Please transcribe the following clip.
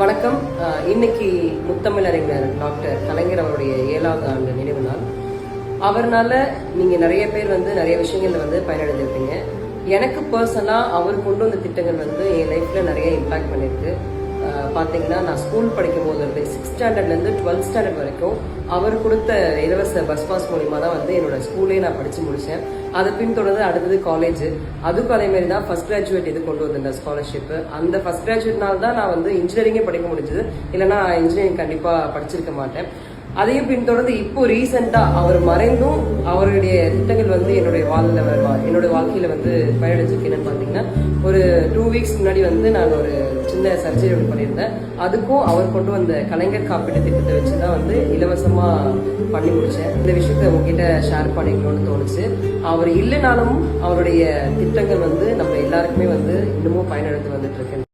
வணக்கம். இன்னைக்கு இன்னைக்கு முத்தமிழறிஞர் டாக்டர் கலைஞர் அவருடைய ஏழாவது ஆண்டு நினைவு நாள். அவர்னால நீங்க நிறைய பேர் வந்து நிறைய விஷயங்கள்ல வந்து பயனடைஞ்சிருப்பீங்க. எனக்கு பர்சனலா அவர் கொண்டு வந்த திட்டங்கள் வந்து என் லைஃப்ல நிறைய இம்பாக்ட் பண்ணிருக்கு. பார்த்தீங்கன்னா நான் ஸ்கூல் படிக்கும் போது இருந்து சிக்ஸ்த் ஸ்டாண்டர்ட்லேருந்து டுவெல்த் ஸ்டாண்டர்ட் வரைக்கும் அவர் கொடுத்த இலவச பஸ் பாஸ் மூலிமா தான் வந்து என்னோட ஸ்கூலே நான் படித்து முடித்தேன் அதை பின்தொடர்ந்து அடுத்தது காலேஜ் அதுக்கும் அதேமாரி தான் ஃபர்ஸ்ட் கிராஜுவேட் இது கொண்டு வந்திருந்தேன் ஸ்காலர்ஷிப் அந்த ஃபஸ்ட் கிராஜுவேட்னால தான் நான் வந்து இன்ஜினியரிங்கே படிக்க முடிஞ்சது. இல்லைன்னா இன்ஜினியரிங் கண்டிப்பாக படிச்சிருக்க மாட்டேன். அதையும் பின்தொடர்ந்து இப்போ ரீசெண்டாக அவர் மறைந்தும் அவருடைய திட்டங்கள் வந்து என்னுடைய வாழ்ல என்னோட வாழ்க்கையில் வந்து பயனடைஞ்சிருக்கேன்னு பாத்தீங்கன்னா டூ வீக்ஸ் முன்னாடி வந்து நான் ஒரு சின்ன சர்ஜரி ஒன்று பண்ணியிருந்தேன். அதுக்கும் அவர் கொண்டு வந்த கலைஞர் காப்பீட்டு திட்டத்தை வச்சு தான் வந்து இலவசமாக பண்ணி முடித்தேன் இந்த விஷயத்த உங்ககிட்ட ஷேர் பண்ணிக்கணும்னு தோணுச்சு. அவர் இல்லைனாலும் அவருடைய திட்டங்கள் வந்து நம்ம எல்லாருக்குமே வந்து இன்னமும் பயனடைந்து வந்துட்டு இருக்குன்னு